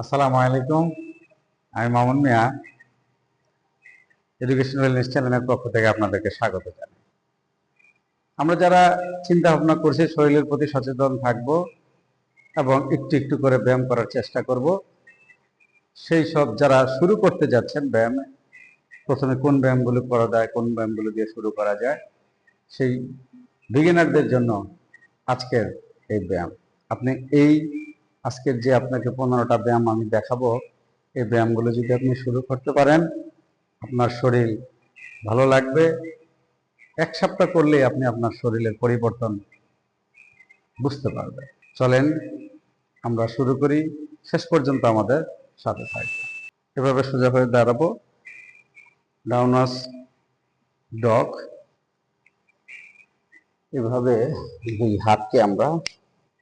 আসসালামু আলাইকুম। আমি মামুন মিয়া। এডুকেশন ওয়েলনেস চ্যানেলের পক্ষ থেকে আপনাদেরকে স্বাগত জানাই। আমরা যারা চিন্তা ভাবনা করছি, শরীরের প্রতি সচেতন থাকব এবং একটু একটু করে ব্যায়াম করার চেষ্টা করব, সেই সব যারা শুরু করতে যাচ্ছেন ব্যায়াম, প্রথমে কোন ব্যায়ামগুলো করা যায়, কোন ব্যায়ামগুলো দিয়ে শুরু করা যায়, সেই বিগিনারদের জন্য আজকের এই ব্যায়াম। আপনি এই আজকের যে আপনাকে পনেরোটা ব্যায়াম আমি দেখাবো, এই ব্যায়ামগুলো যদি আপনি শুরু করতে পারেন, আপনার শরীর ভালো লাগবে। এক সপ্তাহ করলে আপনি আপনার শরীরের পরিবর্তন বুঝতে পারবেন। চলেন আমরা শুরু করি। শেষ পর্যন্ত আমাদের সাথে থাকবে এভাবে সোজা হয়ে দাঁড়াবো। Downward dog. এভাবে দুই হাতকে আমরা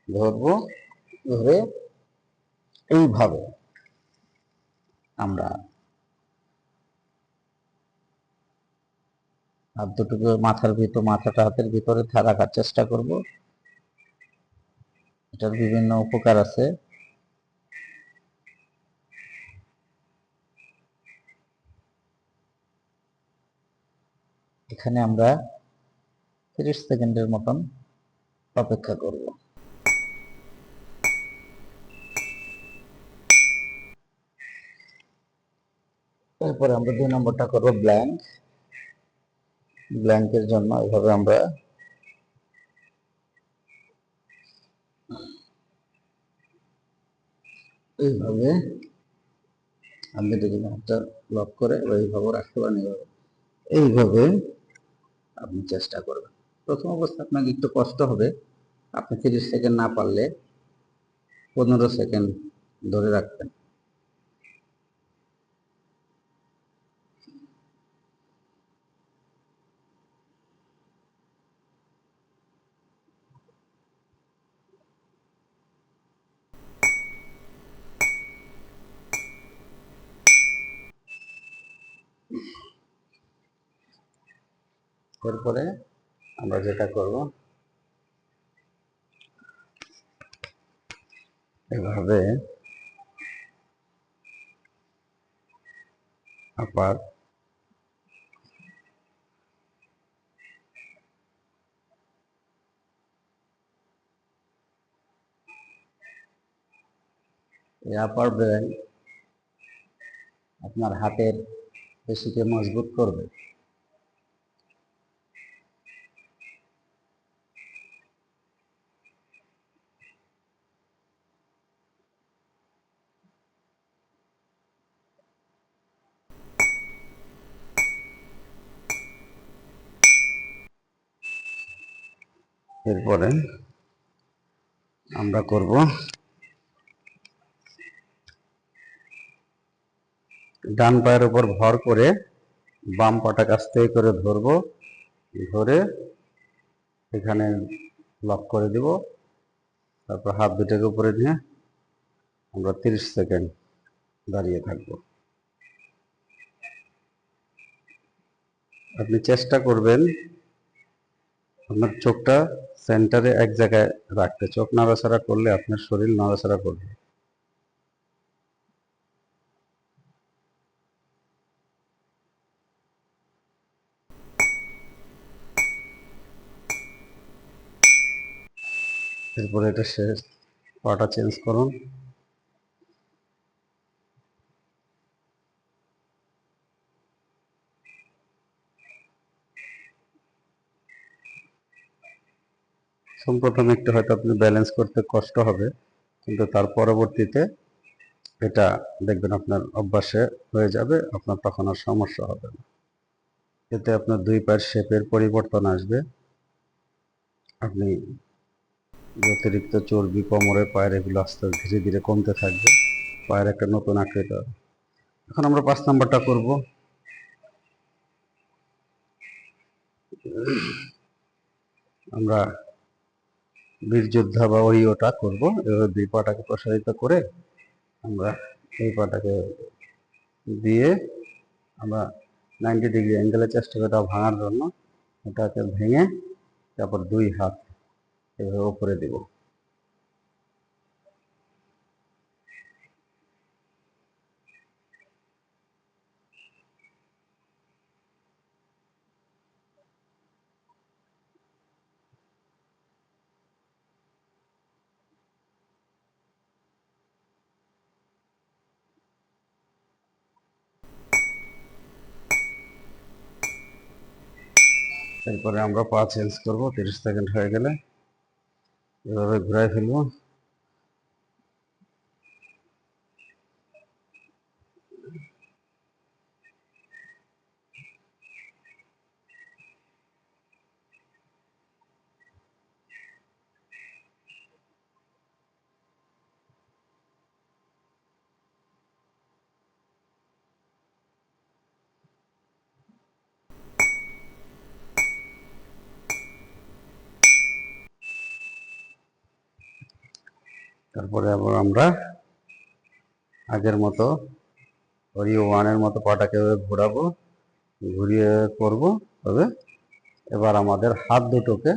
ধরবো। ধরে এইভাবে আমরা হাত দুটোকে মাথার ভিতর, মাথাটা হাতের ভিতরে রাখার চেষ্টা করব। এটার বিভিন্ন উপকার আছে। এখানে আমরা তিরিশ সেকেন্ডের মতন অপেক্ষা করব। তারপরে আমরা দুই নম্বরটা করব ব্ল্যাঙ্ক ব্ল্যাঙ্কের জন্য এভাবে আমরা এইভাবে আপনি যদি হাতটা লক করে এইভাবে রাখতে পারেন, এইভাবে। এইভাবে আপনি চেষ্টা করবেন। প্রথম অবস্থা আপনাকে একটু কষ্ট হবে। আপনি তিরিশ সেকেন্ড না পারলে পনেরো সেকেন্ড ধরে রাখবেন। এরপরে আমরা যেটা করব এভাবে এই আপার ব্রেন আপনার হাতের পেশিকে মজবুত করবে। এরপরে আমরা করব ডান পায়ের উপর ভর করে বাম পাটা কাছ থেকে করে ধরবো, ধরে এখানে লক করে দিব। তারপর হাত দুটাকে উপরে নিয়ে আমরা তিরিশ সেকেন্ড দাঁড়িয়ে থাকব। আপনি চেষ্টা করবেন আপনার চোখটা সেন্টারে এক জায়গায় রাখতে। চোখ নাড়াচাড়া করলে আপনার শরীর নাড়াচাড়া করবে। এরপরে এটা শেষ। পাটা চেঞ্জ করুন। প্রথম একটু হয়তো আপনি ব্যালেন্স করতে কষ্ট হবে, কিন্তু তার পরবর্তীতে এটা দেখবেন আপনার অভ্যাসে হয়ে যাবে, আপনার তখন আর সমস্যা হবে না। এতে আপনার দুই পায়ের শেপের পরিবর্তন আসবে। আপনি অতিরিক্ত চর্বি কোমরে, পায়ের এগুলো আস্তে আস্তে ধীরে ধীরে কমতে থাকবে, পায়ের একটা নতুন আকৃতি হবে। এখন আমরা পাঁচ নাম্বারটা করব। আমরা বীর বা ওই ওটা করব। এভাবে দুই পাটাকে প্রসারিত করে আমরা এই পাটাকে দিয়ে আমরা নাইনটি ডিগ্রি অ্যাঙ্গেলে চেষ্টা করি ভাঙার জন্য ওটাকে ভেঙে তারপর দুই হাত এভাবে উপরে দিব। এরপরে আমরা পা চেঞ্জ করব তিরিশ সেকেন্ড হয়ে গেলে। এভাবে ঘুরাই ফেলব। তারপরে আবার আমরা আগের মতো ওরিও ওয়ানের মতো পাটাকে ঘোরাবো, ঘুরিয়ে করব, তবে এবার আমাদের হাত দুটোকে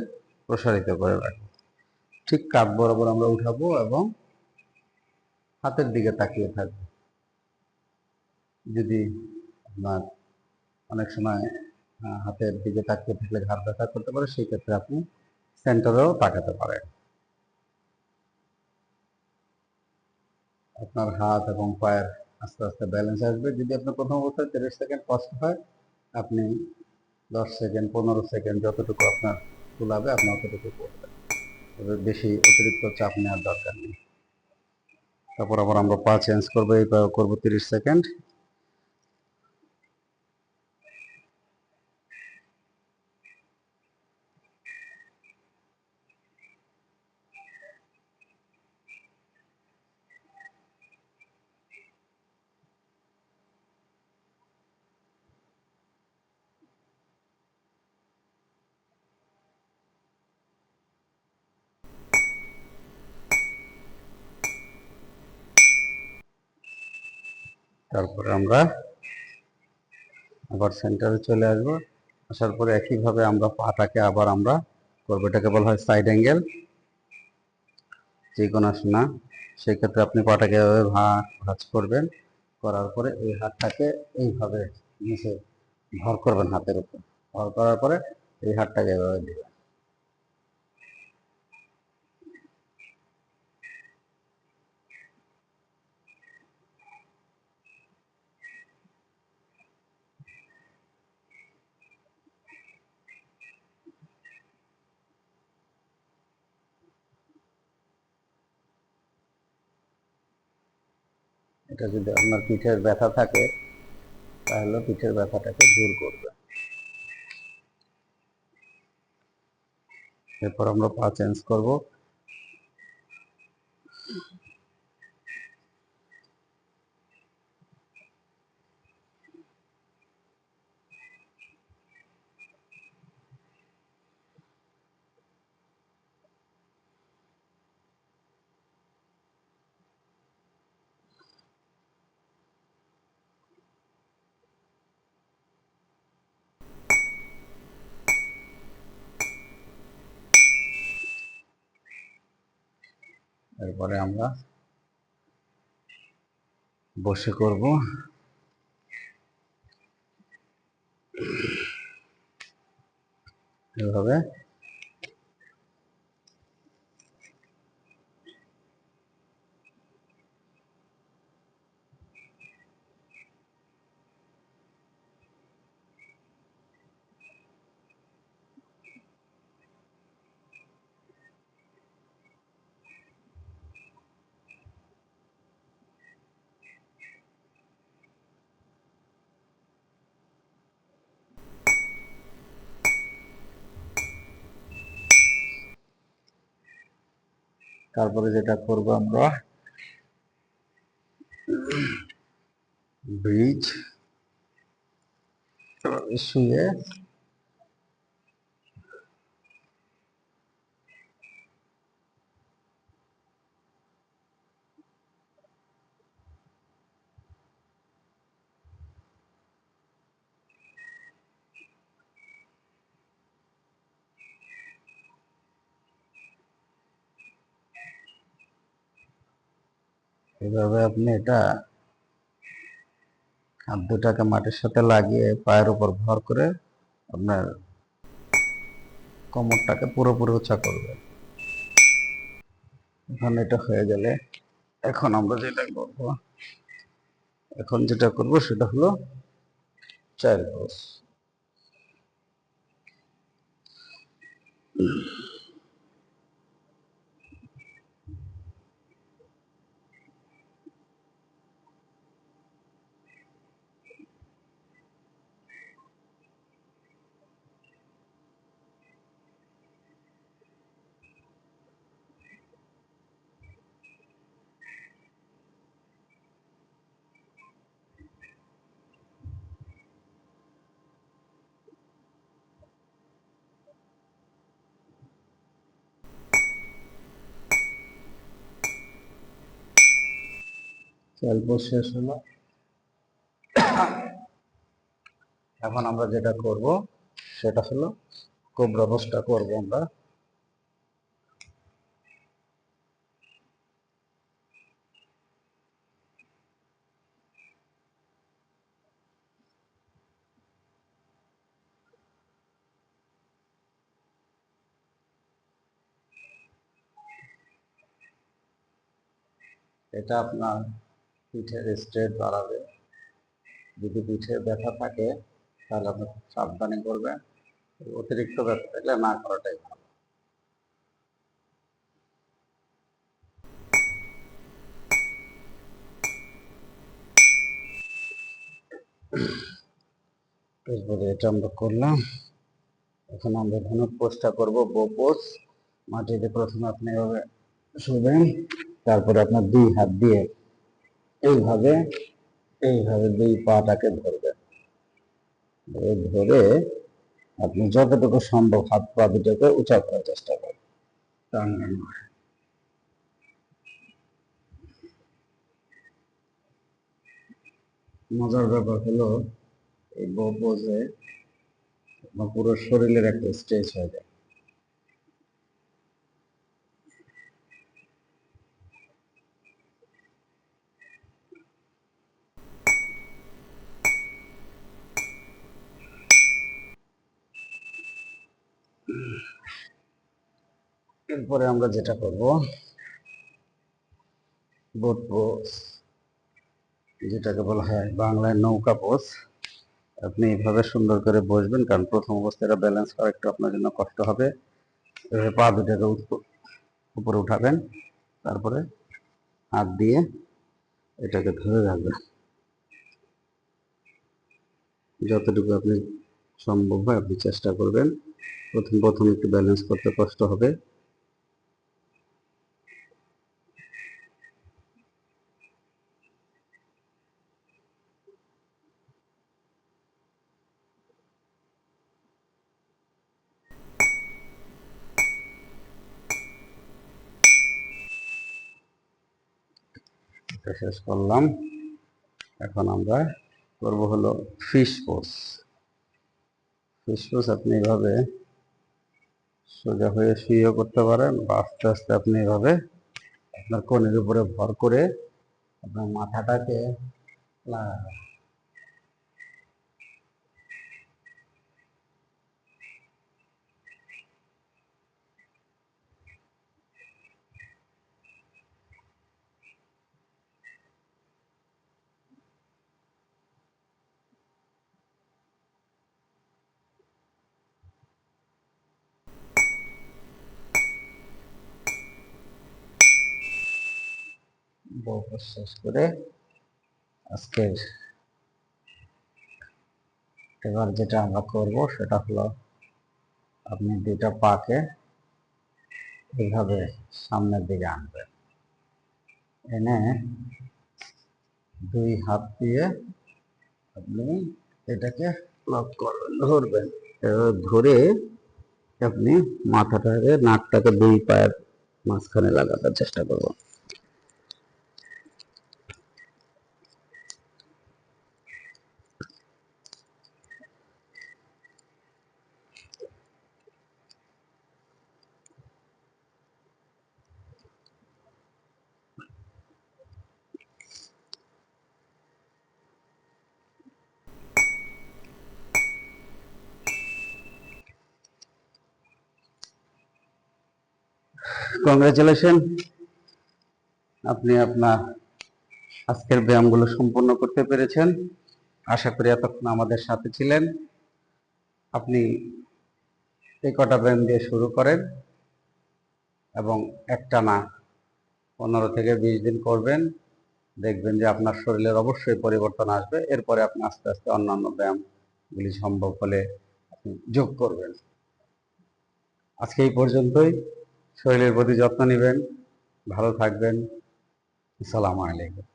প্রসারিত করে রাখব। ঠিক কাত বরাবর আমরা উঠাবো এবং হাতের দিকে তাকিয়ে থাকব। যদি আপনার অনেক সময় হাতের দিকে তাকিয়ে থাকলে ঘাড় ব্যথা করতে পারে, সেই ক্ষেত্রে আপনি সেন্টারেও তাকাতে পারেন। আপনার হাত এবং পায়ের আস্তে আস্তে ব্যালেন্স আসবে। যদি আপনার প্রথম অবস্থায় তিরিশ সেকেন্ড কষ্ট হয়, আপনি দশ সেকেন্ড পনেরো সেকেন্ড যতটুকু আপনার তুলাবে আপনি অতটুকু করবেন। তবে বেশি অতিরিক্ত চাপ নেওয়ার দরকার নেই। তারপর আবার আমরা পা চেঞ্জ করব, এই করব তিরিশ সেকেন্ড তারপরে আমরা আবার সেন্টারে চলে আসব। আসার পরে একইভাবে আমরা পাটাকে আবার আমরা করব। এটাকে বলা হয় সাইড অ্যাঙ্গেল যে কোনো না সেই ক্ষেত্রে আপনি পাটাকে এভাবে ভাঁজ করবেন। করার পরে এই হাতটাকে এইভাবে নিচে ভর করবেন হাতের উপর। ভর করার পরে এই হাতটাকে এভাবে দিবেন। এটা যদি আপনার পিঠের ব্যথা থাকে, তাহলে পিঠের ব্যথাটাকে দূর করবে। এরপর আমরা পা চেঞ্জ করব। এরপরে আমরা বসে করব। এভাবে তারপরে যেটা করব আমরা ব্রিজ শুয়ে এভাবে আপনি এটা হাত দুটাকে মাটির সাথে লাগিয়ে পায়ের উপর ভর করে আপনার কোমরটাকে পুরোপুরি উঁচা করবেন। এখন এটা হয়ে গেলে এখন আমরা যেটা করব, এখন যেটা করব সেটা হলো চার ঘোষ অল্প শেষ হলো এখন আমরা যেটা করব, সেটা হলো কোবরা বসটা করব আমরা। এটা আপনার পিঠের স্ট্রেট বাড়াবে। যদি পিঠে ব্যথা থাকে, তাহলে আপনি সাবধানে করবেন। অতিরিক্ত ব্যথা থাকলে না করাটাই ভালো। এরপরে এটা আমরা করলাম। এখন আমরা ধনুক পোস্টটা করব বো পোস্ট মাটিতে প্রথমে আপনি এভাবে শুবেন, তারপরে আপনার দুই হাত দিয়ে এইভাবে এইভাবে দুই পাটাকে ধরবেন ধরে আপনি যতটুকু সম্ভব হাত পা দুটোকে উঁচা করার চেষ্টা করবেন মজার ব্যাপার হলো, এই বো পোজে আপনার পুরো শরীরের একটা স্ট্রেচ হয়ে যায়। এরপরে আমরা যেটা করব বোট পোজ যেটাকে বলা হয় বাংলায় নৌকা পোজ আপনি এইভাবে সুন্দর করে বসবেন, কারণ প্রথম অবস্থায় ব্যালেন্স করা একটু আপনার জন্য কষ্ট হবে। এভাবে পা দুটাকে উপরে উঠাবেন, তারপরে হাত দিয়ে এটাকে ধরে রাখবেন। যতটুকু আপনি সম্ভব হয় আপনি চেষ্টা করবেন। প্রথম প্রথম একটু ব্যালেন্স করতে কষ্ট হবে। এটা শেষ করলাম। এখন আমরা করব হলো ফিশ পোস ফিশ পোস আপনি এভাবে সোজা হয়ে শুয়েও করতে পারেন বা আস্তে আস্তে আপনি এভাবে আপনার কোণের উপরে ভর করে আপনার মাথাটাকে বউকে শেষ করে আজকের এবার যেটা আমরা করব সেটা হলো আপনি দুইটা পাকে এইভাবে সামনের দিকে আনবেন। এনে দুই হাত দিয়ে আপনি এটাকে লক করবেন ধরবেন। ধরে আপনি মাথাটাকে, নাকটাকে দুই পায়ের মাঝখানে লাগানোর চেষ্টা করবেন কংগ্রেচুলেশন আপনি আপনার আজকের ব্যায়ামগুলো সম্পূর্ণ করতে পেরেছেন। আশা করি এতক্ষণ আমাদের সাথে ছিলেন। আপনি এই কটা ব্যায়াম দিয়ে শুরু করেন এবং একটানা পনেরো থেকে বিশ দিন করবেন। দেখবেন যে আপনার শরীরের অবশ্যই পরিবর্তন আসবে। এরপরে আপনি আস্তে আস্তে অন্যান্য ব্যায়ামগুলি সম্ভব হলে আপনি যোগ করবেন। আজকে এই পর্যন্তই। শরীরের প্রতি যত্ন নেবেন ভালো থাকবেন। সালাম আলাইকুম।